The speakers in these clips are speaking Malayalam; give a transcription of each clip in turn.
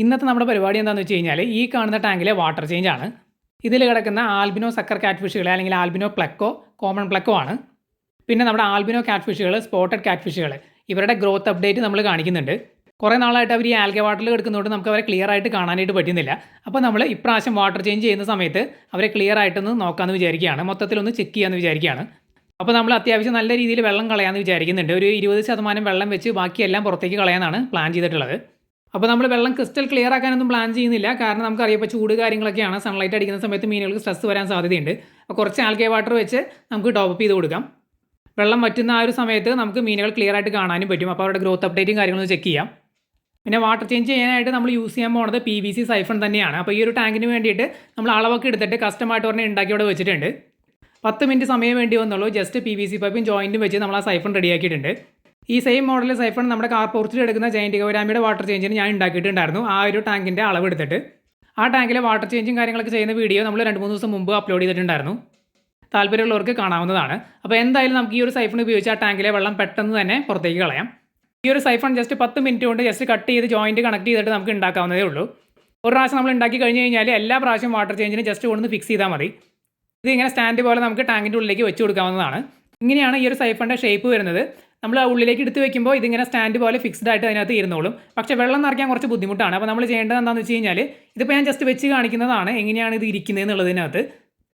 ഇന്നത്തെ നമ്മുടെ പരിപാടി എന്താണെന്ന് വെച്ച് കഴിഞ്ഞാൽ ഈ കാണുന്ന ടാങ്കിലെ വാട്ടർ ചേഞ്ച് ആണ്. ഇതിൽ കിടക്കുന്ന ആൽബിനോ സക്കർ കാറ്റ്ഫിഷുകളെ അല്ലെങ്കിൽ ആൽബിനോ പ്ലക്കോ കോമൺ പ്ലക്കോ ആണ്. പിന്നെ നമ്മുടെ ആൽബിനോ കാറ്റ് ഫിഷുകൾ സ്പോട്ടഡ് കാറ്റ് ഫിഷുകൾ ഇവരുടെ ഗ്രോത്ത് അപ്ഡേറ്റ് നമ്മൾ കാണിക്കുന്നുണ്ട്. കുറേ നാളായിട്ട് അവർ ഈ ആൽഗ വാട്ടറിൽ കിടക്കുന്നതുകൊണ്ട് നമുക്ക് അവരെ ക്ലിയർ ആയിട്ട് കാണാനായിട്ട് പറ്റുന്നില്ല. അപ്പോൾ നമ്മൾ ഇപ്രാവശ്യം വാട്ടർ ചേഞ്ച് ചെയ്യുന്ന സമയത്ത് അവരെ ക്ലിയർ ആയിട്ടൊന്ന് നോക്കാമെന്ന് വിചാരിക്കുകയാണ്. മൊത്തത്തിലൊന്ന് ചെക്ക് ചെയ്യാമെന്ന് വിചാരിക്കുകയാണ്. അപ്പോൾ നമ്മൾ അത്യാവശ്യം നല്ല രീതിയിൽ വെള്ളം കളയാമെന്ന് വിചാരിക്കുന്നുണ്ട്. ഒരു ഇരുപത് ശതമാനം വെള്ളം വെച്ച് ബാക്കിയെല്ലാം പുറത്തേക്ക് കളയാനാണ് പ്ലാൻ ചെയ്തിട്ടുള്ളത്. അപ്പോൾ നമ്മൾ വെള്ളം ക്രിസ്റ്റൽ ക്ലിയർ ആക്കാനൊന്നും പ്ലാൻ ചെയ്യുന്നില്ല. കാരണം നമുക്കറിയാം ഇപ്പോൾ ചൂട് കാര്യങ്ങളൊക്കെയാണ്. സൺലൈറ്റ് അടിക്കുന്ന സമയത്ത് മീനുകൾക്ക് സ്ട്രെസ് വരാൻ സാധ്യതയുണ്ട്. അപ്പോൾ കുറച്ച് ആൽഗേ വാട്ടർ വെച്ച് നമുക്ക് ടോപ്പ് ചെയ്ത് കൊടുക്കാം. വെള്ളം വറ്റുന്ന ആ ഒരു സമയത്ത് നമുക്ക് മീനുകൾ ക്ലിയർ ആയിട്ട് കാണാനും പറ്റും. അപ്പോൾ അവരുടെ ഗ്രോത്ത് അപ്ഡേറ്റും കാര്യങ്ങളും ചെക്ക് ചെയ്യാം. പിന്നെ വാട്ടർ ചേഞ്ച് ചെയ്യാനായിട്ട് നമ്മൾ യൂസ് ചെയ്യാൻ പോകുന്നത് പി വി സി സൈഫൺ തന്നെയാണ്. അപ്പോൾ ഈ ഒരു ടാങ്കിന് വേണ്ടിയിട്ട് നമ്മൾ അളവൊക്കെ എടുത്തിട്ട് കസ്റ്റമായിട്ട് പറഞ്ഞ് ഉണ്ടാക്കി അവിടെ വെച്ചിട്ടുണ്ട്. പത്ത് മിനിറ്റ് സമയം വേണ്ടി വന്നുള്ളൂ. ജസ്റ്റ് പി വി സി പൈപ്പും ജോയിന്റും വെച്ച് നമ്മൾ ആ സൈഫൺ റെഡിയാക്കിയിട്ടുണ്ട് ഈ സെയിം മോഡൽ സൈഫൺ നമ്മുടെ കാർ പോർച്ചിൽ എടുക്കുന്ന ജയന്റ് ഗൗരാമിയുടെ വാട്ടർ ചേഞ്ചിന് ഞാൻ ഉണ്ടാക്കിയിട്ടുണ്ടായിരുന്നു. ആ ഒരു ടാങ്കിന്റെ അളവ് എടുത്തിട്ട്. ആ ടാങ്കിലെ വാട്ടർ ചേഞ്ചും കാര്യങ്ങളൊക്കെ ചെയ്യുന്ന വീഡിയോ നമ്മൾ രണ്ട് മൂന്ന് ദിവസം മുമ്പ് അപ്ലോഡ് ചെയ്തിട്ടുണ്ടായിരുന്നു. താല്പര്യമുള്ളവർക്ക് കാണാവുന്നതാണ്. അപ്പോൾ എന്തായാലും നമുക്ക് ഈ ഒരു സൈഫൺ ഉപയോഗിച്ച് ആ ടാങ്കിലെ വെള്ളം പെട്ടെന്ന് തന്നെ പുറത്തേക്ക് കളയാം. ഈ ഒരു സൈഫൺ ജസ്റ്റ് പത്ത് മിനിറ്റ് കൊണ്ട് ജസ്റ്റ് കട്ട് ചെയ്ത് ജോയിന്റ് കണക്ട് ചെയ്തിട്ട് നമുക്ക് ഉണ്ടാക്കാവുന്നതേ ഉള്ളൂ. ഒരു പ്രാവശ്യം നമ്മൾ ഉണ്ടാക്കി കഴിഞ്ഞ് കഴിഞ്ഞാൽ എല്ലാ പ്രാവശ്യം വാട്ടർ ചേഞ്ചിന് ജസ്റ്റ് കൊണ്ടൊന്ന് ഫിക്സ് ചെയ്താൽ മതി. ഇത് ഇങ്ങനെ സ്റ്റാൻഡ് പോലെ നമുക്ക് ടാങ്കിന്റെ ഉള്ളിലേക്ക് വെച്ച് കൊടുക്കാവുന്നതാണ്. ഇങ്ങനെയാണ് ഈ ഒരു സൈഫണിന്റെ ഷേപ്പ് വരുന്നത്. നമ്മൾ ഉള്ളിലേക്ക് എടുത്ത് വെക്കുമ്പോൾ ഇതിങ്ങനെ സ്റ്റാൻഡ് പോലെ ഫിക്സ്ഡ് ആയിട്ട് അതിനകത്ത് ഇരുന്നോളും. പക്ഷേ വെള്ളം നിറയ്ക്കാൻ കുറച്ച് ബുദ്ധിമുട്ടാണ്. അപ്പോൾ നമ്മൾ ചെയ്യേണ്ടത് എന്താണെന്ന് വെച്ച് കഴിഞ്ഞാൽ ഇതിപ്പോൾ ഞാൻ ജസ്റ്റ് വെച്ച് കാണിക്കുന്നതാണ് എങ്ങനെയാണ് ഇത് ഇരിക്കുന്നത് എന്നുള്ളതിനകത്ത്.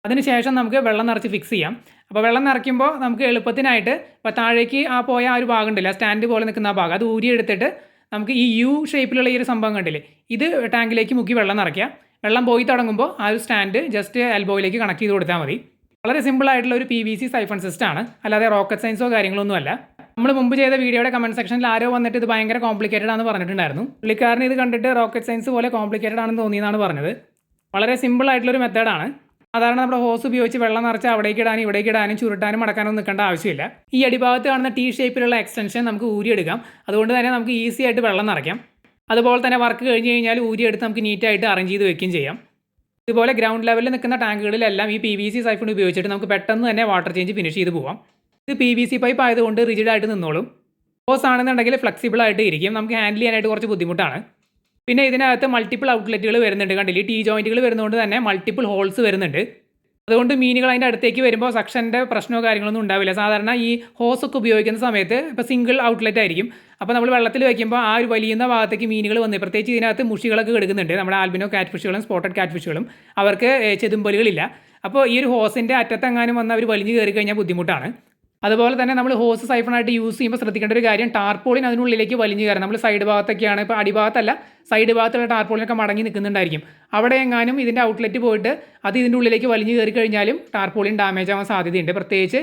അതിനുശേഷം നമുക്ക് വെള്ളം നിറച്ച് ഫിക്സ് ചെയ്യാം. അപ്പോൾ വെള്ളം നിറയ്ക്കുമ്പോൾ നമുക്ക് എളുപ്പത്തിനായിട്ട് ഇപ്പോൾ താഴേക്ക് ആ പോയ ആ ഒരു ഭാഗം ആ സ്റ്റാൻഡ് പോലെ നിൽക്കുന്ന ആ ഭാഗം അത് ഊരി എടുത്തിട്ട് നമുക്ക് ഈ യു ഷേപ്പിലുള്ള ഈ ഒരു സംഭവം കണ്ടില്ലേ ഇത് ടാങ്കിലേക്ക് മുക്കി വെള്ളം നിറയ്ക്കുക. വെള്ളം പോയി തുടങ്ങുമ്പോൾ ആ ഒരു സ്റ്റാൻഡ് ജസ്റ്റ് എൽബോയിലേക്ക് കണക്ട് ചെയ്ത് കൊടുത്താൽ മതി. വളരെ സിമ്പിൾ ആയിട്ടുള്ള ഒരു P V C siphon system ആണ്. അല്ലാതെ റോക്കറ്റ് സയൻസോ കാര്യങ്ങളൊന്നും അല്ല നമ്മൾ മുമ്പ് ചെയ്ത വീഡിയോയുടെ കമന്റ് സെക്ഷനിൽ ആരോ വന്നിട്ട് ഇത് ഭയങ്കര കോംപ്ലിക്കേറ്റഡ് ആണെന്ന് പറഞ്ഞിട്ടുണ്ടായിരുന്നു. പുള്ളിക്കാരന് ഇത് കണ്ടിട്ട് റോക്കറ്റ് സയൻസ് പോലെ കോംപ്ലിക്കേറ്റഡ് ആണെന്ന് തോന്നിയെന്നാണ് പറഞ്ഞത്. വളരെ സിമ്പിൾ ആയിട്ടുള്ള ഒരു മെത്തേഡാണ് സാധാരണ നമ്മുടെ ഹോസ് ഉപയോഗിച്ച് വെള്ളം നിറച്ച് അവിടേക്ക് ഇടാനും ഇവിടേക്ക് ഇടാനും ചുരുട്ടാനും മടക്കാനും നിൽക്കേണ്ട ആവശ്യമില്ല. ഈ അടിഭാഗത്ത് കാണുന്ന ടീ ഷേപ്പിലുള്ള എക്സ്റ്റൻഷൻ നമുക്ക് ഊരിയെടുക്കാം. അതുകൊണ്ട് തന്നെ നമുക്ക് ഈസി ആയിട്ട് വെള്ളം നിറയ്ക്കാം. അതുപോലെ തന്നെ വർക്ക് കഴിഞ്ഞ് കഴിഞ്ഞാൽ ഊരിയെടുത്ത് നമുക്ക് നീറ്റായിട്ട് അറേഞ്ച് ചെയ്ത് വെക്കുകയും ചെയ്യാം. ഇതുപോലെ ഗ്രൗണ്ട് ലെവലിൽ നിൽക്കുന്ന ടാങ്കുകളിലെല്ലാം ഈ പി വി സി സൈഫൺ ഉപയോഗിച്ചിട്ട് നമുക്ക് പെട്ടെന്ന് തന്നെ വാട്ടർ ചേഞ്ച് ഫിനിഷ് ചെയ്ത് പോകാം ഇത് പി വി സി പൈപ്പ് ആയതുകൊണ്ട് റിജിഡ് ആയിട്ട് നിന്നോളും. ഹോസ് ആണെന്നുണ്ടെങ്കിൽ ഫ്ലെക്സിബിൾ ആയിട്ട് ഇരിക്കും. നമുക്ക് ഹാൻഡിൽ ചെയ്യാനായിട്ട് കുറച്ച് ബുദ്ധിമുട്ടാണ്. പിന്നെ ഇതിനകത്ത് മൾട്ടിപ്പിൾ ഔട്ട്ലെറ്റുകൾ വരുന്നുണ്ട്. കണ്ടില്ലേ? ടീ ജോയിന്റുകൾ വരുന്നതുകൊണ്ട് തന്നെ മൾട്ടിപ്പിൾ ഹോൾസ് വരുന്നുണ്ട്. അതുകൊണ്ട് മീനുകൾ അതിന്റെ അടുത്തേക്ക് വരുമ്പോൾ സക്ഷന്റെ പ്രശ്നമോ കാര്യങ്ങളൊന്നും ഉണ്ടാവില്ല. സാധാരണ ഈ ഹോസ് ഒക്കെ ഉപയോഗിക്കുന്ന സമയത്ത് ഇപ്പോൾ സിംഗിൾ ഔട്ട്ലെറ്റ് ആയിരിക്കും. അപ്പോൾ നമ്മൾ വെള്ളത്തിൽ വയ്ക്കുമ്പോൾ ആ ഒരു വലിയുന്ന ഭാഗത്തേക്ക് മീനുകൾ വന്ന് പ്രത്യേകിച്ച് ഇതിനകത്ത് മുഷികളൊക്കെ എടുക്കുന്നുണ്ട് നമ്മുടെ ആൽബിനോ കാറ്റ് ഫിഷുകളും സ്പോട്ടഡ് കാറ്റ് ഫിഷുകളും അവർക്ക് ചെതുമ്പലുകളില്ല. അപ്പോൾ ഈ ഒരു ഹോസിന്റെ അറ്റത്തെങ്ങാനും വന്ന് അവർ വലിഞ്ഞു കയറി കഴിഞ്ഞാൽ ബുദ്ധിമുട്ടാണ്. അതുപോലെ തന്നെ നമ്മൾ ഹോസ് സൈഫണായിട്ട് യൂസ് ചെയ്യുമ്പോൾ ശ്രദ്ധിക്കേണ്ട ഒരു കാര്യം ടാർപോളിൻ അതിനുള്ളിലേക്ക് വലിഞ്ഞു കയറാം. നമ്മൾ സൈഡ് ഭാഗത്തൊക്കെയാണ് ഇപ്പോൾ അടിഭാഗത്തല്ല സൈഡ് ഭാഗത്തുള്ള ടാർപോളിനൊക്കെ മടങ്ങി നിൽക്കുന്നുണ്ടായിരിക്കും. അവിടെ എങ്ങാനും ഇതിന്റെ ഔട്ട്ലെറ്റ് പോയിട്ട് അത് ഇതിന്റെ ഉള്ളിലേക്ക് വലിഞ്ഞു കയറി കഴിഞ്ഞാലും ടാർപോളിൻ ഡാമേജ് ആവാൻ സാധ്യതയുണ്ട്. പ്രത്യേകിച്ച്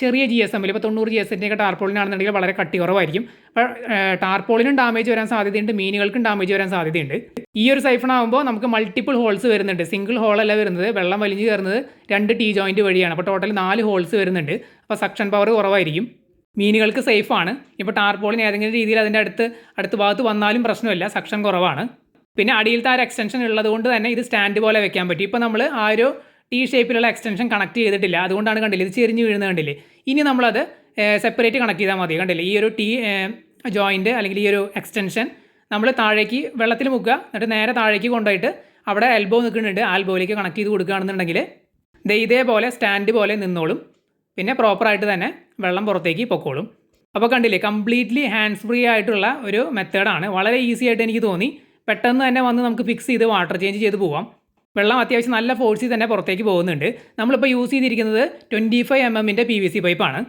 ചെറിയ ജി എസ് എമ്മിൽ ഇപ്പോൾ തൊണ്ണൂറ് ജി എസ് എമ്മിന്റെ ടാർപോളിനാണെന്നുണ്ടെങ്കിൽ വളരെ കട്ടി കുറവായിരിക്കും അപ്പോൾ ടാർപോളിനും ഡാമേജ് വരാൻ സാധ്യതയുണ്ട് മീനുകൾക്കും ഡാമേജ് വരാൻ സാധ്യതയുണ്ട്. ഈ ഒരു സൈഫൺ ആകുമ്പോൾ നമുക്ക് മൾട്ടിപ്പിൾ ഹോൾസ് വരുന്നുണ്ട്. സിംഗിൾ ഹോളല്ല വരുന്നത് വെള്ളം വലിഞ്ഞു കയറുന്നത് രണ്ട് ടീ ജോയിന്റ് വഴിയാണ്. അപ്പോൾ ടോട്ടൽ നാല് ഹോൾസ് വരുന്നുണ്ട്. അപ്പോൾ സക്ഷൻ പവർ കുറവായിരിക്കും. മീനുകൾക്ക് സേഫാണ് ഇപ്പോൾ ടാർപോളിന് ഏതെങ്കിലും രീതിയിൽ അതിന്റെ അടുത്ത് അടുത്ത ഭാഗത്ത് വന്നാലും പ്രശ്നമില്ല സക്ഷൻ കുറവാണ്. പിന്നെ അടിയിലത്തെ ആ ഒരു എക്സ്റ്റൻഷൻ ഉള്ളത് കൊണ്ട് തന്നെ ഇത് സ്റ്റാൻഡ് പോലെ വെക്കാൻ പറ്റും. ഇപ്പോൾ നമ്മൾ ആ ഒരു ടി ഷേപ്പിലുള്ള എക്സ്റ്റൻഷൻ കണക്ട് ചെയ്തിട്ടില്ല. അതുകൊണ്ടാണ് കണ്ടില്ല ഇത് ചെരിഞ്ഞ് വീഴുന്നത് കണ്ടില്ലേ? ഇനി നമ്മളത് സെപ്പറേറ്റ് കണക്ട് ചെയ്താൽ മതി. കണ്ടില്ലേ ഈ ഒരു ടി ജോയിന്റ് അല്ലെങ്കിൽ ഈ ഒരു എക്സ്റ്റൻഷൻ നമ്മൾ താഴേക്ക് വെള്ളത്തിൽ മുക്കുക. എന്നിട്ട് നേരെ താഴേക്ക് കൊണ്ടുപോയിട്ട് അവിടെ എൽബോ നിൽക്കുന്നുണ്ട്. ആൽബോയിലേക്ക് കണക്ട് ചെയ്ത് കൊടുക്കുകയാണെന്നുണ്ടെങ്കിൽ ദേ ഇതേപോലെ സ്റ്റാൻഡ് പോലെ നിന്നോളും. പിന്നെ പ്രോപ്പറായിട്ട് തന്നെ വെള്ളം പുറത്തേക്ക് പൊക്കോളും. അപ്പോൾ കണ്ടില്ലേ കംപ്ലീറ്റ്ലി ഹാൻഡ്സ് ഫ്രീ ആയിട്ടുള്ള ഒരു മെത്തേഡാണ് വളരെ ഈസി ആയിട്ട് എനിക്ക് തോന്നി. പെട്ടെന്ന് തന്നെ വന്ന് നമുക്ക് ഫിക്സ് ചെയ്ത് വാട്ടർ ചേഞ്ച് ചെയ്ത് പോവാം. വെള്ളം അത്യാവശ്യം നല്ല ഫോഴ്സിൽ തന്നെ പുറത്തേക്ക് പോകുന്നുണ്ട്. നമ്മളിപ്പോൾ യൂസ് ചെയ്തിരിക്കുന്നത് ട്വന്റി ഫൈവ് എം എമ്മിന്റെ പി വി സി പൈപ്പാണ്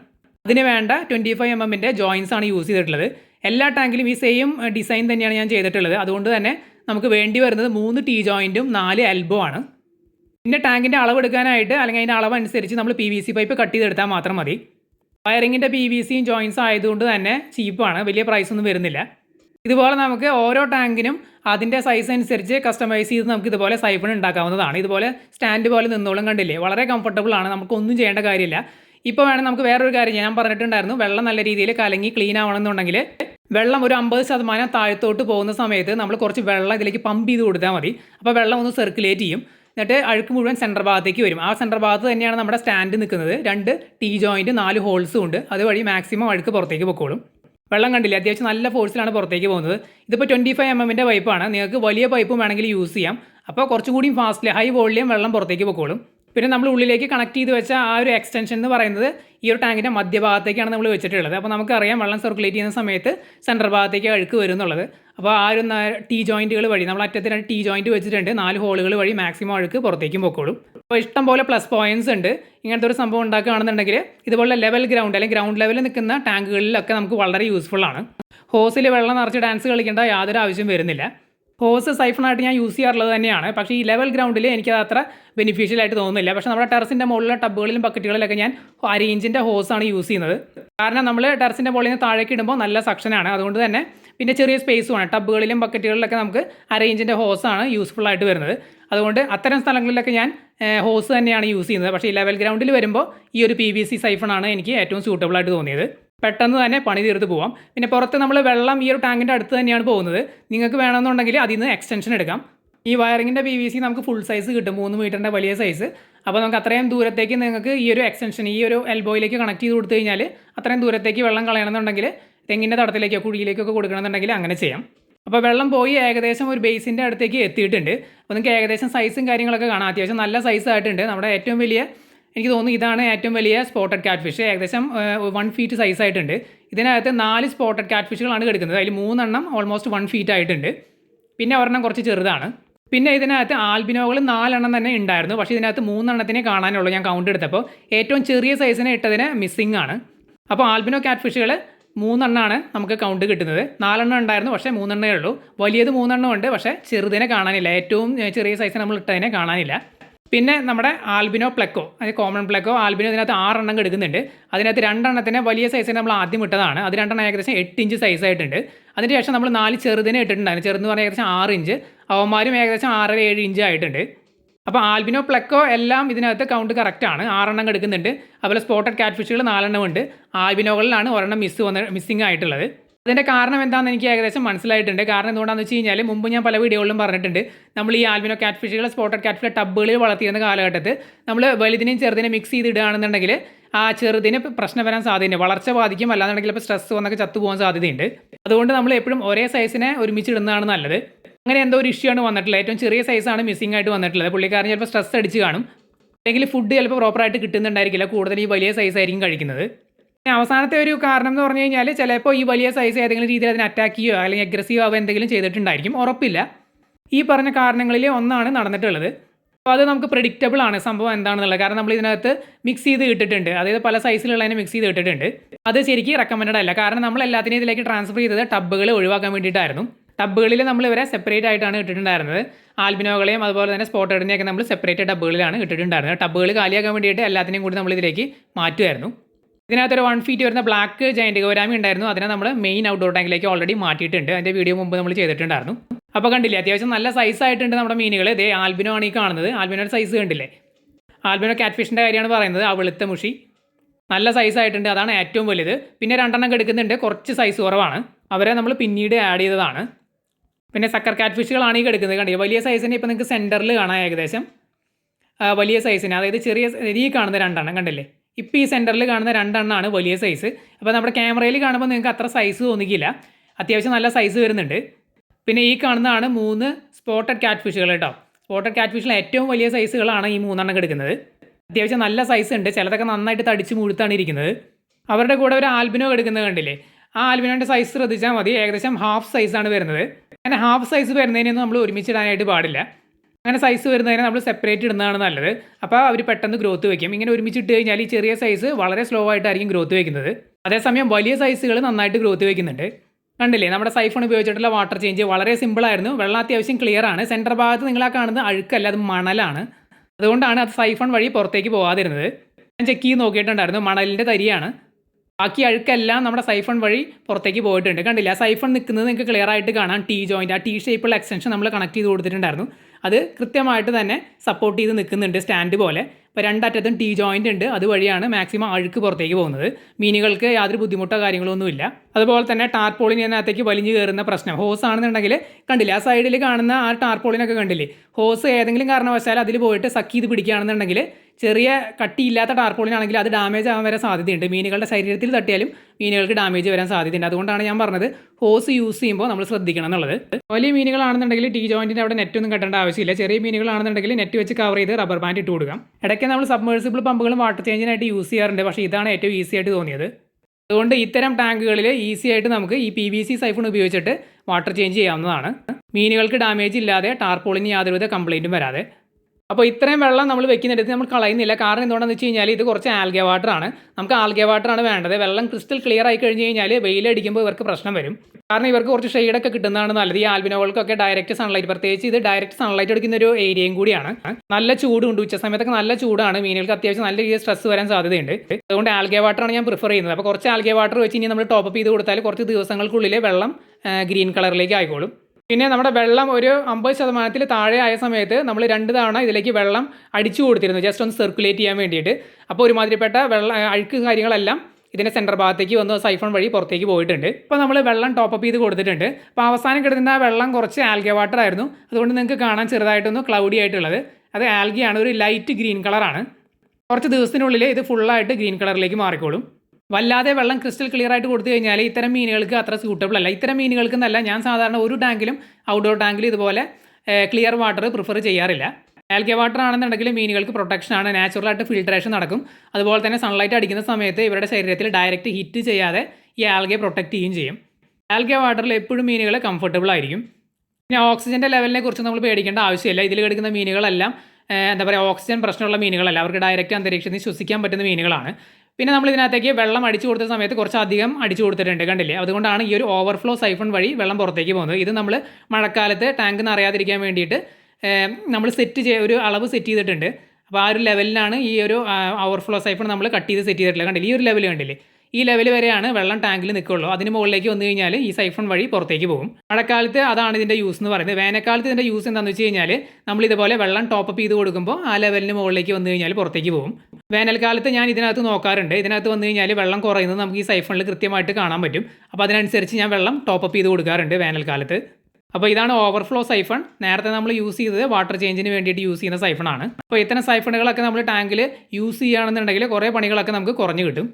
അതിന് വേണ്ട ട്വന്റി ഫൈവ് എം എമ്മിന്റെ ജോയിൻസ് ആണ് യൂസ് ചെയ്തിട്ടുള്ളത്. എല്ലാ ടാങ്കിലും ഈ സെയിം ഡിസൈൻ തന്നെയാണ് ഞാൻ ചെയ്തിട്ടുള്ളത്. അതുകൊണ്ട് തന്നെ നമുക്ക് വേണ്ടി വരുന്നത് മൂന്ന് ടീ ജോയിന്റും നാല് എൽബോ ആണ്. പിന്നെ ടാങ്കിന്റെ അളവ് എടുക്കാനായിട്ട് അല്ലെങ്കിൽ അതിന്റെ അനുസരിച്ച് നമ്മൾ P V C pipe cut ചെയ്തെടുത്താൽ മാത്രം മതി. വയറിങ്ങിന്റെ പി വി സിയും ജോയിൻസ് ആയതുകൊണ്ട് തന്നെ ചീപ്പാണ് വലിയ പ്രൈസൊന്നും വരുന്നില്ല. ഇതുപോലെ നമുക്ക് ഓരോ ടാങ്കിനും അതിന്റെ സൈസ് അനുസരിച്ച് കസ്റ്റമൈസ് ചെയ്ത് നമുക്ക് ഇതുപോലെ സൈഫൺ ഉണ്ടാക്കാവുന്നതാണ്. ഇതുപോലെ സ്റ്റാൻഡ് പോലെ നിന്നോളം കണ്ടില്ലേ? വളരെ കംഫർട്ടബിൾ ആണ്. നമുക്കൊന്നും ചെയ്യേണ്ട കാര്യമില്ല. ഇപ്പോൾ വേണം നമുക്ക് വേറൊരു കാര്യം ഞാൻ പറഞ്ഞിട്ടുണ്ടായിരുന്നു വെള്ളം നല്ല രീതിയിൽ കലങ്ങി ക്ലീൻ ആവണമെന്നുണ്ടെങ്കിൽ വെള്ളം ഒരു അമ്പത് ശതമാനം താഴത്തോട്ട് പോകുന്ന സമയത്ത് നമ്മൾ കുറച്ച് വെള്ളം ഇതിലേക്ക് പമ്പ് ചെയ്ത് കൊടുത്താൽ മതി. അപ്പോൾ വെള്ളം ഒന്ന് സർക്കുലേറ്റ് ചെയ്യും. എന്നിട്ട് അഴുക്ക് മുഴുവൻ സെന്റർ ഭാഗത്തേക്ക് വരും. ആ സെന്റർ ഭാഗത്ത് തന്നെയാണ് നമ്മുടെ സ്റ്റാൻഡ് നിൽക്കുന്നത്. രണ്ട് ടീ ജോയിന്റ് നാല് ഹോൾസും ഉണ്ട്. അതുവഴി മാക്സിമം അഴുക്ക് പുറത്തേക്ക് പൊക്കോളും. വെള്ളം കണ്ടില്ല. അത്യാവശ്യം നല്ല ഫോഴ്സിലാണ് പുറത്തേക്ക് പോകുന്നത്. ഇതിപ്പോൾ ട്വന്റി ഫൈവ് എം എമ്മിന്റെ പൈപ്പാണ് നിങ്ങൾക്ക് വലിയ പൈപ്പും വേണമെങ്കിൽ യൂസ് ചെയ്യാം. അപ്പോൾ കുറച്ചുകൂടി ഫാസ്റ്റിൽ ഹൈ വോളിയം വെള്ളം പുറത്തേക്ക് പൊക്കോളും. പിന്നെ നമ്മൾ ഉള്ളിലേക്ക് കണക്ട് ചെയ്ത് വെച്ച ആ ഒരു എക്സ്റ്റൻഷൻ എന്ന് പറയുന്നത് ഈ ഒരു ടാങ്കിന്റെ മധ്യഭാഗത്തേക്കാണ് നമ്മൾ വെച്ചിട്ടുള്ളത്. അപ്പോൾ നമുക്കറിയാം വെള്ളം സർക്കുലേറ്റ് ചെയ്യുന്ന സമയത്ത് സെന്റർ ഭാഗത്തേക്ക് അഴുക്ക് വരും എന്നുള്ളത്. അപ്പോൾ ആ ഒരു ടീ ജോയിന്റുകൾ വഴി നമ്മൾ അറ്റത്ത് രണ്ട് ടീ ജോയിന്റ് വെച്ചിട്ടുണ്ട്. നാല് ഹോളുകൾ വഴി മാക്സിമം അഴുക്ക് പുറത്തേക്കും പൊക്കോളും. അപ്പോൾ ഇഷ്ടം പോലെ പ്ലസ് പോയിന്റ്സ് ഉണ്ട്. ഇങ്ങനത്തെ ഒരു സംഭവം ഉണ്ടാക്കുകയാണെന്നുണ്ടെങ്കിൽ ഇതുപോലെ ലെവൽ ഗ്രൗണ്ട് അല്ലെങ്കിൽ ഗ്രൗണ്ട് ലെവലിൽ നിൽക്കുന്ന ടാങ്കുകളിലൊക്കെ നമുക്ക് വളരെ യൂസ്ഫുൾ ആണ്. ഹോസിൽ വെള്ളം നിറച്ച് ഡാൻസ് കളിക്കേണ്ട യാതൊരു ആവശ്യം വരുന്നില്ല. ഹോസ് സൈഫണായിട്ട് ഞാൻ യൂസ് ചെയ്യാറുള്ളത് തന്നെയാണ്. പക്ഷേ ഈ ലെവൽ ഗ്രൗണ്ടിൽ എനിക്കത് അത്ര ബെനിഫിഷ്യൽ ആയിട്ട് തോന്നുന്നില്ല. പക്ഷേ നമ്മുടെ ടെറസിന്റെ മുകളിലെ ടബുകളിലും ബക്കറ്റുകളിലൊക്കെ ഞാൻ അരേഞ്ചിന്റെ ഹോസാണ് യൂസ് ചെയ്യുന്നത്. കാരണം നമ്മൾ ടെറസിന്റെ മുകളിൽ നിന്ന് താഴേക്ക് ഇടുമ്പോൾ നല്ല സക്ഷനാണ് അതുകൊണ്ട് തന്നെ പിന്നെ ചെറിയ സ്പേസുമാണ് ടബുകളിലും ബക്കറ്റുകളിലൊക്കെ നമുക്ക് അരേഞ്ചിന്റെ ഹോസാണ് യൂസ്ഫുൾ ആയിട്ട് വരുന്നത്. അതുകൊണ്ട് അത്തരം സ്ഥലങ്ങളിലൊക്കെ ഞാൻ ഹോസ് തന്നെയാണ് യൂസ് ചെയ്യുന്നത്. പക്ഷേ ഈ ലെവൽ ഗ്രൗണ്ടിൽ വരുമ്പോൾ ഈ ഒരു പി വി സി സൈഫണാണ് എനിക്ക് ഏറ്റവും സ്യൂട്ടബിൾ ആയിട്ട് തോന്നിയത്. പെട്ടെന്ന് തന്നെ പണി തീർത്ത് പോവാം. പിന്നെ പുറത്ത് നമ്മൾ വെള്ളം ഈ ഒരു ടാങ്കിന്റെ അടുത്ത് തന്നെയാണ് പോകുന്നത്. നിങ്ങൾക്ക് വേണമെന്നുണ്ടെങ്കിൽ അതിൽ നിന്ന് എക്സ്റ്റൻഷൻ എടുക്കാം. ഈ വയറിങ്ങിന്റെ പി വി സി നമുക്ക് ഫുൾ സൈസ് കിട്ടും. മൂന്ന് മീറ്ററിന്റെ വലിയ സൈസ് അപ്പോൾ നമുക്ക് അത്രയും ദൂരത്തേക്ക് നിങ്ങൾക്ക് ഈ ഒരു എക്സ്റ്റൻഷൻ ഈ ഒരു എൽബോയിലേക്ക് കണക്ട് ചെയ്ത് കൊടുത്തു കഴിഞ്ഞാൽ അത്രയും ദൂരത്തേക്ക് വെള്ളം കളയണമെന്നുണ്ടെങ്കിൽ തെങ്ങിന്റെ തടത്തിലേക്കോ കുഴിയിലേക്കൊക്കെ കൊടുക്കണമെന്നുണ്ടെങ്കിൽ അങ്ങനെ ചെയ്യാം. അപ്പോൾ വെള്ളം പോയി ഏകദേശം ഒരു ബേസിന്റെ അടുത്തേക്ക് എത്തിയിട്ടുണ്ട്. അപ്പോൾ നിങ്ങൾക്ക് ഏകദേശം സൈസും കാര്യങ്ങളൊക്കെ കാണാം. അത്യാവശ്യം നല്ല സൈസ് ആയിട്ടുണ്ട്. നമ്മുടെ ഏറ്റവും വലിയ എനിക്ക് തോന്നുന്നു ഇതാണ് ഏറ്റവും വലിയ സ്പോട്ടഡ് കാറ്റ് ഫിഷ് ഏകദേശം വൺ ഫീറ്റ് സൈസ് ആയിട്ടുണ്ട്. ഇതിനകത്ത് നാല് സ്പോട്ടഡ് കാറ്റ് ഫിഷുകളാണ് കിടക്കുന്നത്. അതിൽ മൂന്നെണ്ണം ഓൾമോസ്റ്റ് വൺ ഫീറ്റ് ആയിട്ടുണ്ട്. പിന്നെ ഒരെണ്ണം കുറച്ച് ചെറുതാണ്. പിന്നെ ഇതിനകത്ത് ആൽബിനോകൾ നാലെണ്ണം തന്നെ ഉണ്ടായിരുന്നു. പക്ഷേ ഇതിനകത്ത് മൂന്നെണ്ണത്തിനെ കാണാനുള്ളൂ ഞാൻ കൗണ്ട് എടുത്തപ്പോൾ. ഏറ്റവും ചെറിയ സൈസിനെ ഇട്ടതിന് മിസ്സിംഗ് ആണ്. അപ്പോൾ ആൽബിനോ കാറ്റ് ഫിഷുകൾ മൂന്നെണ്ണമാണ് നമുക്ക് കൗണ്ട് കിട്ടുന്നത്. നാലെണ്ണം ഉണ്ടായിരുന്നു പക്ഷേ മൂന്നെണ്ണേ ഉള്ളൂ. വലിയത് മൂന്നെണ്ണം ഉണ്ട് പക്ഷേ ചെറുതിനെ കാണാനില്ല. ഏറ്റവും ചെറിയ സൈസ് നമ്മൾ ഇട്ടതിനെ കാണാനില്ല. പിന്നെ നമ്മുടെ ആൽബിനോ പ്ലക്കോ അതായത് കോമൺ പ്ലക്കോ ആൽബിനോ ഇതിനകത്ത് ആറെണ്ണം എടുക്കുന്നുണ്ട്. അതിനകത്ത് രണ്ടെണ്ണത്തിന് വലിയ സൈസിന് നമ്മൾ ആദ്യം ഇട്ടതാണ്. അത് രണ്ടെണ്ണം ഏകദേശം എട്ട് ഇഞ്ച് സൈസ് ആയിട്ടുണ്ട്. അതിന് ശേഷം നമ്മൾ നാല് ചെറുതിനെ ഇട്ടിട്ടുണ്ടായിരുന്നു. ചെറുതെന്ന് പറഞ്ഞാൽ ഏകദേശം ആറ് ഇഞ്ച് അവന്മാരും ഏകദേശം ആറര ഏഴ് ഇഞ്ച് ആയിട്ടുണ്ട്. അപ്പോൾ ആൽബിനോ പ്ലക്കോ എല്ലാം ഇതിനകത്ത് കൗണ്ട് കറക്റ്റാണ് ആറെണ്ണം എടുക്കുന്നുണ്ട്. അതുപോലെ സ്പോട്ടഡ് കാറ്റ് ഫിഷുകൾ നാലെണ്ണം ഉണ്ട്. ആൽബിനോകളിലാണ് ഒരെണ്ണം മിസ് വന്ന മിസ്സിംഗ് ആയിട്ടുള്ളത്. അതിന്റെ കാരണം എന്താണെന്ന് എനിക്ക് ഏകദേശം മനസ്സിലായിട്ടുണ്ട്. കാരണം എന്തുകൊണ്ടാണെന്ന് വെച്ച് കഴിഞ്ഞാൽ മുമ്പ് ഞാൻ പല വീഡിയോകളിലും പറഞ്ഞിട്ടുണ്ട്. നമ്മൾ ഈ ആൽബിനോ കാറ്റ് ഫിഷുകൾ സ്പോട്ടഡ് കാറ്റ് ഫിഷ് ടബുകളിൽ വളർത്തിയിരുന്ന കാലഘട്ടത്തിൽ നമ്മൾ വലുതിനെയും ചെറുതിനെ മിക്സ് ചെയ്ത് ഇടുകയാണെന്നുണ്ടെങ്കിൽ ആ ചെറുതിന് പ്രശ്നം വരാൻ സാധ്യതയുണ്ട്. വളർച്ച ബാധിക്കും. അല്ലാന്നുണ്ടെങ്കിൽ ഇപ്പോൾ സ്ട്രെസ് വന്നൊക്കെ ചത്തുപോകാൻ സാധ്യതയുണ്ട്. അതുകൊണ്ട് നമ്മൾ എപ്പോഴും ഒരേ സൈസിനെ ഒരുമിച്ച് ഇടുന്നതാണ് നല്ലത്. അങ്ങനെ എന്തോ ഒരു ഇഷ്യൂ ആണ് വന്നിട്ടുള്ളത്. ഏറ്റവും ചെറിയ സൈസാണ് മിസ്സിംഗ് ആയിട്ട് വന്നിട്ടുള്ളത്. പുള്ളിക്കാരൻ ചിലപ്പോൾ സ്ട്രെസ് അടിച്ച് കാണും. അല്ലെങ്കിൽ ഫുഡ് ചിലപ്പോൾ പ്രോപ്പറായിട്ട് കിട്ടുന്നുണ്ടായിരിക്കില്ല. കൂടുതൽ ഈ വലിയ സൈസായിരിക്കും കഴിക്കുന്നത്. അവസാനത്തെ ഒരു കാരണം എന്ന് പറഞ്ഞു കഴിഞ്ഞാൽ ചിലപ്പോൾ ഈ വലിയ സൈസ് ഏതെങ്കിലും രീതിയിൽ അതിനെ അറ്റാക്ക് ചെയ്യുകയോ അല്ലെങ്കിൽ അഗ്രസീവ് ആവുക എന്തെങ്കിലും ചെയ്തിട്ടുണ്ടായിരിക്കും. ഉറപ്പില്ല. ഈ പറഞ്ഞ കാരണങ്ങളിൽ ഒന്നാണ് നടന്നിട്ടുള്ളത്. അപ്പോൾ അത് നമുക്ക് പ്രെഡിക്റ്റബിൾ ആണ്. സംഭവം എന്താണെന്നുള്ളത്. കാരണം നമ്മൾ ഇതിനകത്ത് മിക്സ് ചെയ്ത് ഇട്ടിട്ടുണ്ട്. അതായത് പല സൈസിലുള്ളതിനെ മിക്സ് ചെയ്ത് ഇട്ടിട്ടുണ്ട്. അത് ശരിക്കും റെക്കമെൻഡ് അല്ല. കാരണം നമ്മൾ എല്ലാത്തിനെയും ഇതിലേക്ക് ട്രാൻസ്ഫർ ചെയ്തത് ടബുകൾ ഒഴിവാക്കാൻ വേണ്ടിയിട്ടായിരുന്നു. ടബ്ബുകളിൽ നമ്മൾ ഇവരെ സെപ്പറേറ്റ് ആയിട്ടാണ് ഇട്ടിട്ടുണ്ടായിരുന്നത്. ആൽബിനോകളെയും അതുപോലെ തന്നെ സ്പോട്ടേഡിനെയൊക്കെ നമ്മൾ സെപ്പറേറ്റ് ടബുകളിലാണ് ഇട്ടിട്ടുണ്ടായിരുന്നത്. ടബ്ബുകൾ കാലിയാക്കാൻ വേണ്ടിയിട്ട് എല്ലാത്തിനെയും കൂടി നമ്മൾ ഇതിലേക്ക് മാറ്റുമായിരുന്നു. ഇതിനകത്തൊരു വൺ ഫീറ്റ് വരുന്ന ബ്ലാക്ക് ജയന്റ് ഗൗരാമി ഉണ്ടായിരുന്നു. അതിനെ നമ്മൾ മെയിൻ ഔട്ട്ഡോർ ടാങ്കിലേക്ക് ഓൾറെഡി മാറ്റിയിട്ടുണ്ട്. അതിന്റെ വീഡിയോ മുമ്പ് നമ്മൾ ചെയ്തിട്ടുണ്ടായിരുന്നു. അപ്പോൾ കണ്ടില്ലേ അത്യാവശ്യം നല്ല സൈസ് ആയിട്ടുണ്ട് നമ്മുടെ മീനുകൾ ഇതേ ആൽബിനോ ആണ് ഈ കാണുന്നത്. ആൽബിനോയുടെ സൈസ് കണ്ടില്ലേ? ആൽബിനോ കാറ്റ് ഫിഷിന്റെ കാര്യമാണ് പറയുന്നത്. ആ വെളുത്ത മുഷി. നല്ല സൈസ് ആയിട്ടുണ്ട്. അതാണ് ഏറ്റവും വലുത്. പിന്നെ രണ്ടെണ്ണം എടുക്കുന്നുണ്ട് കുറച്ച് സൈസ് കുറവാണ്. അവരെ നമ്മൾ പിന്നീട് ആഡ് ചെയ്തതാണ്. പിന്നെ സക്കർ കാറ്റ്ഫിഷുകളാണ് ഈ കിടക്കുന്നത്. കണ്ടില്ല? വലിയ സൈസിന് ഇപ്പോൾ നിങ്ങൾക്ക് സെന്ററിൽ കാണാം ഏകദേശം. വലിയ സൈസിന് അതായത് ചെറിയ ഈ കാണുന്ന രണ്ടെണ്ണം കണ്ടില്ലേ? ഇപ്പോൾ ഈ സെന്ററിൽ കാണുന്ന രണ്ടെണ്ണമാണ് വലിയ സൈസ് അപ്പോൾ നമ്മുടെ ക്യാമറയിൽ കാണുമ്പോൾ നിങ്ങൾക്ക് അത്ര സൈസ് തോന്നിക്കില്ല. അത്യാവശ്യം നല്ല സൈസ് വരുന്നുണ്ട്. പിന്നെ ഈ കാണുന്നതാണ് മൂന്ന് സ്പോട്ടഡ് കാറ്റ് ഫിഷുകൾ കേട്ടോ. സ്പോട്ടഡ് കാറ്റ് ഫിഷിലെ ഏറ്റവും വലിയ സൈസുകളാണ് ഈ മൂന്നെണ്ണം എടുക്കുന്നത്. അത്യാവശ്യം നല്ല സൈസ് ഉണ്ട്. ചിലതൊക്കെ നന്നായിട്ട് തടിച്ച് മുഴുത്താണ് ഇരിക്കുന്നത്. അവരുടെ കൂടെ ഒരു ആൽബിനോ എടുക്കുന്നത് കണ്ടില്ലേ? ആ ആൽബിനോന്റെ സൈസ് ശ്രദ്ധിച്ചാൽ മതി. ഏകദേശം ഹാഫ് സൈസാണ് വരുന്നത്. അങ്ങനെ ഹാഫ് സൈസ് വരുന്നതിനൊന്നും നമ്മൾ ഒരുമിച്ചിടാനായിട്ട് പാടില്ല. അങ്ങനെ സൈസ് വരുന്നതിനെ നമ്മൾ സെപ്പറേറ്റ് ഇടുന്നതാണ് നല്ലത്. അപ്പോൾ അവർ പെട്ടെന്ന് ഗ്രോത്ത് വയ്ക്കും ഇങ്ങനെ ഒരുമിച്ച് ഇട്ട് കഴിഞ്ഞാൽ ഈ ചെറിയ സൈസ് വളരെ സ്ലോ ആയിട്ടായിരിക്കും ഗ്രോത്ത് വയ്ക്കുന്നത് അതേസമയം വലിയ സൈസുകൾ നന്നായിട്ട് ഗ്രോത്ത് വയ്ക്കുന്നുണ്ട് കണ്ടില്ലേ? നമ്മുടെ സൈഫോൺ ഉപയോഗിച്ചിട്ടുള്ള വാട്ടർ ചേഞ്ച് വളരെ സിമ്പിളായിരുന്നു വെള്ളം അത്യാവശ്യം ക്ലിയർ ആണ്. സെന്റർ ഭാഗത്ത് നിങ്ങൾ ആ കാണുന്നത് അഴുക്കല്ല അത് മണലാണ്. അതുകൊണ്ടാണ് അത് സൈഫോൺ വഴി പുറത്തേക്ക് പോകാതിരുന്നത് ഞാൻ ചെക്ക് ചെയ്ത് നോക്കിയിട്ടുണ്ടായിരുന്നു. മണലിന്റെ തരിയാണ്. ബാക്കി അഴുക്കെല്ലാം നമ്മുടെ സൈഫൺ വഴി പുറത്തേക്ക് പോയിട്ടുണ്ട്. കണ്ടില്ല? ആ സൈഫൺ നിൽക്കുന്നത് നിങ്ങൾക്ക് ക്ലിയർ ആയിട്ട് കാണാം. ടി ജോയിന്റ് ആ ടി ഷേപ്പുള്ള എക്സ്റ്റൻഷൻ നമ്മൾ കണക്ട് ചെയ്ത് കൊടുത്തിട്ടുണ്ടായിരുന്നു. അത് കൃത്യമായിട്ട് തന്നെ സപ്പോർട്ട് ചെയ്ത് നിൽക്കുന്നുണ്ട് സ്റ്റാൻഡ് പോലെ. ഇപ്പോൾ രണ്ടറ്റത്തും ടി ജോയിന്റ് ഉണ്ട്. അതുവഴിയാണ് മാക്സിമം അഴുക്ക് പുറത്തേക്ക് പോകുന്നത്. മീനുകൾക്ക് യാതൊരു ബുദ്ധിമുട്ടോ കാര്യങ്ങളൊന്നുമില്ല അതുപോലെ തന്നെ ടാർപോളിനകത്തേക്ക് വലിഞ്ഞു കയറുന്ന പ്രശ്നം. ഹോസ് ആണെന്നുണ്ടെങ്കിൽ കണ്ടില്ല ആ സൈഡിൽ കാണുന്ന ആ ടാർപോളിനൊക്കെ കണ്ടില്ലേ? ഹോസ് ഏതെങ്കിലും കാരണവശാൽ അതിൽ പോയിട്ട് സക്ക് ചെയ്ത് പിടിക്കുകയാണെന്നുണ്ടെങ്കിൽ ചെറിയ കട്ടിയില്ലാത്ത ടാർപോളിനാണെങ്കിൽ അത് ഡാമേജ് ആവാൻ വരെ സാധ്യതയുണ്ട്. മീനുകളുടെ ശരീരത്തിൽ തട്ടിയാലും മീനുകൾക്ക് ഡാമേജ് വരാൻ സാധ്യതയുണ്ട്. അതുകൊണ്ടാണ് ഞാൻ പറഞ്ഞത് ഹോസ് യൂസ് ചെയ്യുമ്പോൾ നമ്മൾ ശ്രദ്ധിക്കണം എന്നുള്ളത്. വലിയ മീനുകളാണെന്നുണ്ടെങ്കിൽ ടീ ജോയിന്റിന്റെ അവിടെ നെറ്റ് ഒന്നും കെട്ടേണ്ട ആവശ്യമില്ല. ചെറിയ മീനുകളാണെന്നുണ്ടെങ്കിൽ നെറ്റ് വെച്ച് കവർ ചെയ്ത് റബ്ബർ ബാൻഡ് ഇട്ട് കൊടുക്കാം. ഇടയ്ക്ക് നമ്മൾ സബ്മേഴ്സിബിൾ പമ്പുകളും വാട്ടർ ചേഞ്ചിനായിട്ട് യൂസ് ചെയ്യാറുണ്ട്. പക്ഷേ ഇതാണ് ഏറ്റവും ഈസി ആയിട്ട് തോന്നിയത്. അതുകൊണ്ട് ഇത്തരം ടാങ്കുകളിൽ ഈസി ആയിട്ട് നമുക്ക് ഈ പി വി സി സൈഫൺ ഉപയോഗിച്ചിട്ട് വാട്ടർ ചേഞ്ച് ചെയ്യാവുന്നതാണ്. മീനുകൾക്ക് ഡാമേജ് ഇല്ലാതെ ടാർപോളിന് യാതൊരുവിധ കംപ്ലൈന്റും വരാതെ. അപ്പോൾ ഇത്രയും വെള്ളം നമ്മൾ വെക്കുന്നിടത്ത് നമ്മൾ കളയുന്നില്ല. കാരണം എന്തുകൊണ്ടെന്ന് വെച്ച് കഴിഞ്ഞാൽ ഇത് കുറച്ച് ആൽഗ വാട്ടർ ആണ്. നമുക്ക് ആൽഗ വാട്ടർ ആണ് വേണ്ടത്. വെള്ളം ക്രിസ്റ്റൽ ക്ലിയർ ആയി കഴിഞ്ഞ് കഴിഞ്ഞാൽ വെയിലടിക്കുമ്പോൾ ഇവർക്ക് പ്രശ്നം വരും. കാരണം ഇവർക്ക് കുറച്ച് ഷെയ്ഡൊക്കെ കിട്ടുന്നതാണ് നല്ലത്. ഈ ആൽബിനോകൾക്കൊക്കെ ഡയറക്റ്റ് സൺലൈറ്റ് പ്രത്യേകിച്ച് ഇത് ഡയറക്റ്റ് സൺലൈറ്റ് എടുക്കുന്ന ഒരു ഏരിയയും കൂടിയാണ്. നല്ല ചൂടുണ്ട്. ഉച്ച സമയത്തൊക്കെ നല്ല ചൂടാണ്. മീനുകൾക്ക് അത്യാവശ്യം നല്ല രീതിയിൽ സ്ട്രെസ് വരാൻ സാധ്യതയുണ്ട്. അതുകൊണ്ട് ആൽഗ വാട്ടറാണ് ഞാൻ പ്രിഫർ ചെയ്യുന്നത്. അപ്പോൾ കുറച്ച് ആൽഗ വാട്ടർ വെച്ച് ഇനി നമ്മൾ ടോപ്പ് ചെയ്ത് കൊടുത്താൽ കുറച്ച് ദിവസങ്ങൾക്കുള്ളിൽ വെള്ളം ഗ്രീൻ കളറിലേക്ക് ആയിക്കോളും. പിന്നെ നമ്മുടെ വെള്ളം ഒരു അമ്പത് ശതമാനത്തിൽ താഴെ ആയ സമയത്ത് നമ്മൾ രണ്ട് തവണ ഇതിലേക്ക് വെള്ളം അടിച്ചു കൊടുത്തിരുന്നു. ജസ്റ്റ് ഒന്ന് സർക്കുലേറ്റ് ചെയ്യാൻ വേണ്ടിയിട്ട്. അപ്പോൾ ഒരുമാതിരിപ്പെട്ട വെള്ളം അഴുക്ക് കാര്യങ്ങളെല്ലാം ഇതിന്റെ സെന്റർ ഭാഗത്തേക്ക് വന്ന് സൈഫൺ വഴി പുറത്തേക്ക് പോയിട്ടുണ്ട്. അപ്പോൾ നമ്മൾ വെള്ളം ടോപ്പ് ചെയ്ത് കൊടുത്തിട്ടുണ്ട്. അപ്പോൾ അവസാനം കിടന്ന ആ വെള്ളം കുറച്ച് ആൽഗ വാട്ടർ ആയിരുന്നു. അതുകൊണ്ട് നിങ്ങൾക്ക് കാണാൻ ചെറുതായിട്ടൊന്ന് ക്ലൗഡി ആയിട്ടുള്ളത്. അത് ആൽഗിയാണ് ഒരു ലൈറ്റ് ഗ്രീൻ കളറാണ് കുറച്ച് ദിവസത്തിനുള്ളിൽ ഇത് ഫുള്ളായിട്ട് ഗ്രീൻ കളറിലേക്ക് മാറിക്കോളും. വല്ലാതെ വെള്ളം ക്രിസ്റ്റൽ ക്ലിയർ ആയിട്ട് കൊടുത്തു കഴിഞ്ഞാൽ ഇത്തരം മീനുകൾക്ക് അത്ര സൂട്ടബിൾ അല്ല. ഇത്തരം മീനുകൾക്ക് എന്നല്ല ഞാൻ സാധാരണ ഒരു ടാങ്കിലും ഔട്ട്ഡോർ ടാങ്കിലും ഇതുപോലെ ക്ലിയർ വാട്ടർ പ്രിഫർ ചെയ്യാറില്ല. ആൽഗ വാട്ടർ ആണെന്നുണ്ടെങ്കിൽ മീനുകൾക്ക് പ്രൊട്ടക്ഷനാണ് നാച്ചുറലായിട്ട് ഫിൽട്രേഷൻ നടക്കും. അതുപോലെ തന്നെ സൺലൈറ്റ് അടിക്കുന്ന സമയത്ത് ഇവരുടെ ശരീരത്തിൽ ഡയറക്റ്റ് ഹിറ്റ് ചെയ്യാതെ ഈ ആൽഗെ പ്രൊട്ടക്റ്റ് ചെയ്യുകയും ചെയ്യും. ആൽഗ വാട്ടറിൽ എപ്പോഴും മീനുകൾ കംഫർട്ടബിൾ ആയിരിക്കും. പിന്നെ ഓക്സിജന്റെ ലെവലിനെ കുറിച്ച് നമ്മൾ പേടിക്കേണ്ട ആവശ്യമില്ല. ഇതിൽ കിടക്കുന്ന മീനുകളെല്ലാം എന്താ പറയുക ഓക്സിജൻ പ്രശ്നമുള്ള മീനുകളല്ല. അവർക്ക് ഡയറക്റ്റ് അന്തരീക്ഷത്തിൽ ശ്വസിക്കാൻ പറ്റുന്ന മീനുകളാണ്. പിന്നെ നമ്മൾ ഇതിനകത്തേക്ക് വെള്ളം അടിച്ചു കൊടുത്ത സമയത്ത് കുറച്ചധികം അടിച്ചു കൊടുത്തിട്ടുണ്ട് കണ്ടില്ലേ? അതുകൊണ്ടാണ് ഈ ഒരു ഓവർഫ്ലോ സൈഫൺ വഴി വെള്ളം പുറത്തേക്ക് പോകുന്നത്. ഇത് നമ്മൾ മഴക്കാലത്ത് ടാങ്ക് നിറയാതിരിക്കാൻ വേണ്ടിയിട്ട് നമ്മൾ സെറ്റ് ചെയ്യ ഒരു അളവ് സെറ്റ് ചെയ്തിട്ടുണ്ട്. അപ്പോൾ ആ ഒരു ലെവലിലാണ് ഈ ഒരു ഓവർഫ്ലോ സൈഫൺ നമ്മൾ കട്ട് ചെയ്ത് സെറ്റ് ചെയ്തിട്ടില്ല കണ്ടില്ലേ? ഈ ഒരു ലെവൽ കണ്ടില്ലേ? ഈ ലെവൽ വരെയാണ് വെള്ളം ടാങ്കിൽ നിൽക്കുള്ളൂ അതിന് മുകളിലേക്ക് വന്നു കഴിഞ്ഞാൽ ഈ സൈഫൺ വഴി പുറത്തേക്ക് പോകും. മഴക്കാലത്ത് അതാണ് ഇതിന്റെ യൂസ് എന്ന് പറയുന്നത്. വേനൽക്കാലത്ത് ഇതിന്റെ യൂസ് എന്താണെന്ന് വെച്ച് കഴിഞ്ഞാൽ നമ്മൾ ഇതുപോലെ വെള്ളം ടോപ്പ് ചെയ്ത് കൊടുക്കുമ്പോൾ ആ ലെവലിന് മുകളിലേക്ക് വന്നു കഴിഞ്ഞാൽ പുറത്തേക്ക് പോകും. വേനൽക്കാലത്ത് ഞാൻ ഇതിനകത്ത് നോക്കാറുണ്ട്. ഇതിനകത്ത് വന്നു കഴിഞ്ഞാൽ വെള്ളം കുറയുന്നത് നമുക്ക് ഈ സൈഫണിൽ കൃത്യമായിട്ട് കാണാൻ പറ്റും. അപ്പോൾ അതിനനുസരിച്ച് ഞാൻ വെള്ളം ടോപ്പ് ചെയ്ത് കൊടുക്കാറുണ്ട് വേനൽക്കാലത്ത്. അപ്പോൾ ഇതാണ് ഓവർഫ്ലോ സൈഫൺ നേരത്തെ നമ്മൾ യൂസ് ചെയ്തത് വാട്ടർ ചേഞ്ചിന് വേണ്ടിയിട്ട് യൂസ് ചെയ്യുന്ന സൈഫണാണ് അപ്പോൾ ഇത്തരം സൈഫണുകളൊക്കെ നമ്മൾ ടാങ്കിൽ യൂസ് ചെയ്യുകയാണെന്നുണ്ടെങ്കിൽ കുറേ പണികളൊക്കെ നമുക്ക് കുറഞ്ഞു കിട്ടും.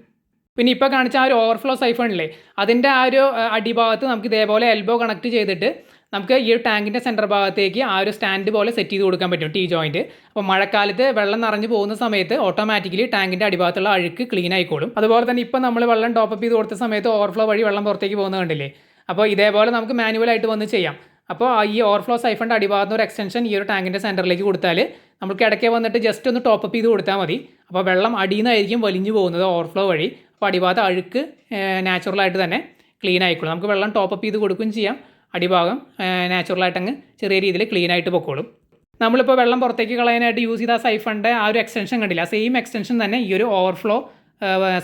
പിന്നെ ഇപ്പോൾ കാണിച്ച ആ ഒരു ഓവർഫ്ലോ സൈഫണില്ലേ അതിന്റെ ആ ഒരു അടിഭാഗത്ത് നമുക്ക് ഇതേപോലെ എൽബോ കണക്ട് ചെയ്തിട്ട് നമുക്ക് ഈ ഒരു ടാങ്കിന്റെ സെന്റർ ഭാഗത്തേക്ക് ആ ഒരു സ്റ്റാൻഡ് പോലെ സെറ്റ് ചെയ്ത് കൊടുക്കാൻ പറ്റും ടീ ജോയിന്റ് അപ്പോൾ മഴക്കാലത്ത് വെള്ളം നിറഞ്ഞു പോകുന്ന സമയത്ത് ഓട്ടോമാറ്റിക്കലി ടാങ്കിന്റെ അടിഭാഗത്തുള്ള അഴുക്ക് ക്ലീൻ ആയിക്കോളും. അതുപോലെ തന്നെ ഇപ്പോൾ നമ്മൾ വെള്ളം ടോപ്പ് ചെയ്ത് കൊടുത്ത സമയത്ത് ഓവർഫ്ലോ വഴി വെള്ളം പുറത്തേക്ക് പോകുന്നത് കണ്ടില്ലേ? അപ്പോൾ ഇതേപോലെ നമുക്ക് മാനുവലായിട്ട് വന്ന് ചെയ്യാം. അപ്പോൾ ഈ ഓവർഫ്ലോ സൈഫണ്ട് അടിഭാഗത്ത് ഒരു എക്സ്റ്റൻഷൻ ഈ ഒരു ടാങ്കിന്റെ സെന്ററിലേക്ക് കൊടുത്താൽ നമുക്ക് ഇടയ്ക്ക് വന്നിട്ട് ജസ്റ്റ് ഒന്ന് ടോപ്പ് ചെയ്ത് കൊടുത്താൽ മതി. അപ്പോൾ വെള്ളം അടിയിൽ നിന്നായിരിക്കും വലിഞ്ഞു പോകുന്നത് ഓവർഫ്ലോ വഴി. അപ്പോൾ അടിഭാഗത്ത് അഴുക്ക് നാച്ചുറലായിട്ട് തന്നെ ക്ലീൻ ആയിക്കോളും. നമുക്ക് വെള്ളം ടോപ്പ് ചെയ്ത് കൊടുക്കുകയും ചെയ്യാം. അടിഭാഗം നാച്ചുറലായിട്ട് അങ്ങ് ചെറിയ രീതിയിൽ ക്ലീൻ ആയിട്ട് പൊക്കോളും. നമ്മളിപ്പോൾ വെള്ളം പുറത്തേക്ക് കളയാനായിട്ട് യൂസ് ചെയ്ത സൈഫണ്ടെ ആ ഒരു എക്സ്റ്റൻഷൻ കണ്ടില്ല? സെയിം എക്സ്റ്റൻഷൻ തന്നെ ഈ ഒരു ഓവർഫ്ലോ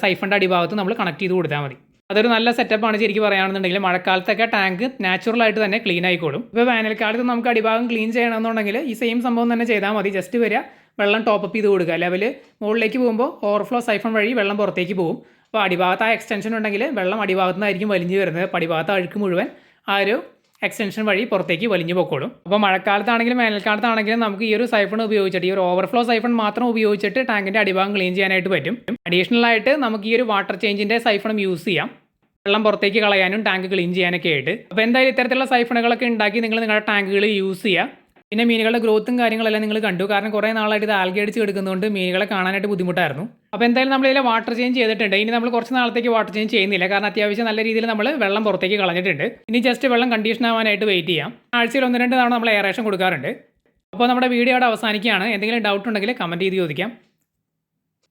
സൈഫണിന്റെ അടിഭാഗത്ത് നമ്മൾ കണക്ട് ചെയ്ത് കൊടുത്താൽ മതി. അതൊരു നല്ല സെറ്റപ്പാണ് ശരിക്കും പറയുകയാണെന്നുണ്ടെങ്കിൽ മഴക്കാലത്തൊക്കെ ടാങ്ക് നാച്ചുറലായിട്ട് തന്നെ ക്ലീൻ ആയിക്കോളും. ഇപ്പോൾ വേനൽക്കാലത്ത് നമുക്ക് അടിഭാഗം ക്ലീൻ ചെയ്യണമെന്നുണ്ടെങ്കിൽ ഈ സെയിം സംഭവം തന്നെ ചെയ്താൽ മതി. ജസ്റ്റ് വരിക വെള്ളം ടോപ്പ് ചെയ്ത് കൊടുക്കുക. ലെവൽ മുകളിലേക്ക് പോകുമ്പോൾ ഓവർഫ്ലോ സൈഫൺ വഴി വെള്ളം പുറത്തേക്ക് പോകും. അപ്പോൾ അടിഭാഗത്ത് ആ എക്സ്റ്റൻഷൻ ഉണ്ടെങ്കിൽ വെള്ളം അടിഭാഗത്ത് നിന്നായിരിക്കും വലിഞ്ഞു വരുന്നത്. പടിഭാഗത്ത് അഴുക്ക് മുഴുവൻ ആ ഒരു എക്സ്റ്റൻഷൻ വഴി പുറത്തേക്ക് വലിഞ്ഞു പൊക്കോളും. അപ്പോൾ മഴക്കാലത്താണെങ്കിലും വേനൽക്കാലത്താണെങ്കിലും നമുക്ക് ഈ ഒരു സൈഫൺ ഉപയോഗിച്ചിട്ട് ഈ ഒരു ഓവർഫ്ലോ സൈഫൺ മാത്രം ഉപയോഗിച്ചിട്ട് ടാങ്കിന്റെ അടിഭാഗം ക്ലീൻ ചെയ്യാനായിട്ട് പറ്റും. അഡീഷണൽ ആയിട്ട് നമുക്ക് ഈ ഒരു വാട്ടർ ചേഞ്ചിന്റെ സൈഫണും യൂസ് ചെയ്യാം. വെള്ളം പുറത്തേക്ക് കളയാനും ടാങ്ക് ക്ലീൻ ചെയ്യാനൊക്കെ ആയിട്ട്. അപ്പോൾ എന്തായാലും ഇത്തരത്തിലുള്ള സൈഫണുകളൊക്കെ ഉണ്ടാക്കി നിങ്ങൾ നിങ്ങളുടെ ടാങ്കുകൾ യൂസ് ചെയ്യുക. പിന്നെ മീനുകളുടെ ഗ്രോത്തും കാര്യങ്ങളെല്ലാം നിങ്ങൾ കണ്ടു. കാരണം കുറേ നാളായിട്ട് ഇത് ആൽഗി അടിച്ച് എടുക്കുന്നതുകൊണ്ട് മീനുകളെ കാണാനായിട്ട് ബുദ്ധിമുട്ടായിരുന്നു. അപ്പോൾ എന്തായാലും നമ്മൾ ഇതിലെ വാട്ടർ ചേഞ്ച് ചെയ്തിട്ടുണ്ട്. ഇനി നമ്മൾ കുറച്ച് നാളത്തേക്ക് വാട്ടർ ചേഞ്ച് ചെയ്യുന്നില്ല. കാരണം അത്യാവശ്യം നല്ല രീതിയിൽ നമ്മൾ വെള്ളം പുറത്തേക്ക് കളഞ്ഞിട്ടുണ്ട്. ഇനി ജസ്റ്റ് വെള്ളം കണ്ടീഷൻ ആവാനായിട്ട് വെയിറ്റ് ചെയ്യാം. ആഴ്ചയിൽ ഒന്ന് രണ്ട് തവണ നമ്മൾ എയറേഷൻ കൊടുക്കാറുണ്ട്. അപ്പോൾ നമ്മുടെ വീഡിയോ അവിടെ അവസാനിക്കുകയാണ്. എന്തെങ്കിലും ഡൗട്ട് ഉണ്ടെങ്കിൽ കമന്റ് ചെയ്ത് ചോദിക്കാം.